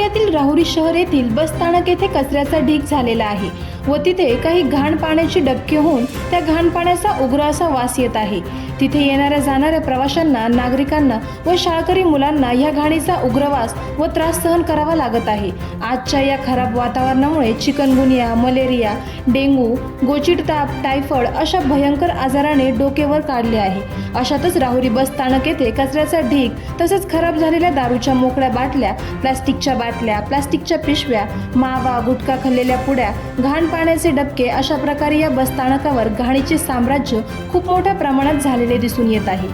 तालुक्यातील राहुरी शहर येथील बस स्थानक येथे कचऱ्याचा ढीग झालेला आहे. व तिथे काही घाण पाण्याची डबके होऊन त्या घाण पाण्याचा उग्र असा वास येत आहे. तिथे येणाऱ्या जाणाऱ्या प्रवाशांना नागरिकांना व शाळकरी मुलांना या घाणीचा उग्रवास व त्रास सहन करावा लागत आहे. आजच्या या खराब वातावरणामुळे चिकनगुनिया मलेरिया डेंग्यू गोचिड ताप टायफॉइड अशा भयंकर आजाराने डोकेवर काढले आहे. अशातच राहुरी बस स्थानक येथे कचऱ्याचा ढीग तसंच खराब झालेल्या दारूच्या मोकळ्या बाटल्या प्लास्टिकच्या बाटल्या प्लास्टिकच्या पिशव्या मावा गुटखा खाल्लेल्या पुड्या घाण पाण्याचे डबके अशा प्रकारे या बसस्थानकावर घाणीचे साम्राज्य खूप मोठ्या प्रमाणात झालेले दिसून येत आहे.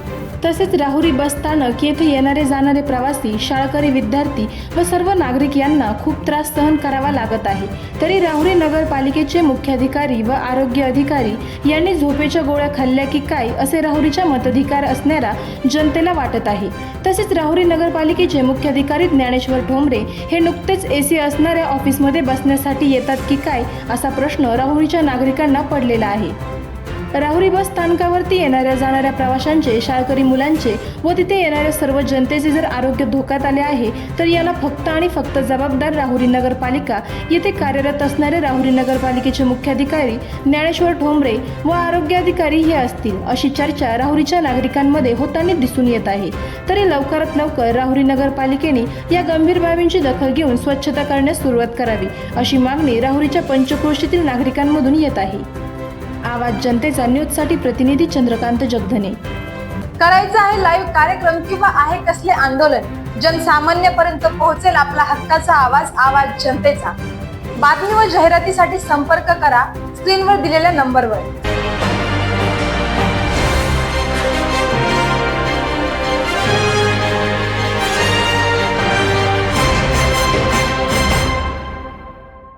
तसेच राहुरी बसस्थानक येथे येणारे जाणारे प्रवासी शाळकरी विद्यार्थी व सर्व नागरिक यांना खूप त्रास सहन करावा लागत आहे. तरी राहुरी नगरपालिकेचे मुख्याधिकारी व आरोग्य अधिकारी यांनी झोपेच्या गोळ्या खाल्ल्या की काय असे राहुरीच्या मताधिकार असणाऱ्या जनतेला वाटत आहे. तसेच राहुरी नगरपालिकेचे मुख्याधिकारी ज्ञानेश्वर ठोंबरे हे नुकतेच ए सी असणाऱ्या ऑफिसमध्ये बसण्यासाठी येतात की काय असा प्रश्न राहुरीच्या नागरिकांना पडलेला आहे. राहुरी बस स्थानकावरती येणाऱ्या जाणाऱ्या प्रवाशांचे शाळकरी मुलांचे व तिथे येणाऱ्या सर्व जनतेचे जर आरोग्य धोक्यात आले आहे तर याला फक्त आणि फक्त जबाबदार राहुरी नगरपालिका येथे कार्यरत असणारे राहुरी नगरपालिकेचे मुख्याधिकारी ज्ञानेश्वर ठोंबरे व आरोग्य अधिकारी हे असतील अशी चर्चा राहुरीच्या नागरिकांमध्ये होताना दिसून येत आहे. तरी लवकरात लवकर राहुरी नगरपालिकेने या गंभीर बाबींची दखल घेऊन स्वच्छता करण्यास सुरुवात करावी अशी मागणी राहुरीच्या पंचक्रोशीतील नागरिकांमधून येत आहे. आवाज जनतेचा न्यूजसाठी प्रतिनिधी चंद्रकांत जगधने. करायचं आहे लाईव्ह कार्यक्रम किंवा आहे कसले आंदोलन जनसामान्यपर्यंत पोहोचेल आपला हक्काचा आवाज आवाज जनतेचा. बातमी व जाहिरातीसाठी संपर्क करा स्क्रीनवर दिलेल्या नंबरवर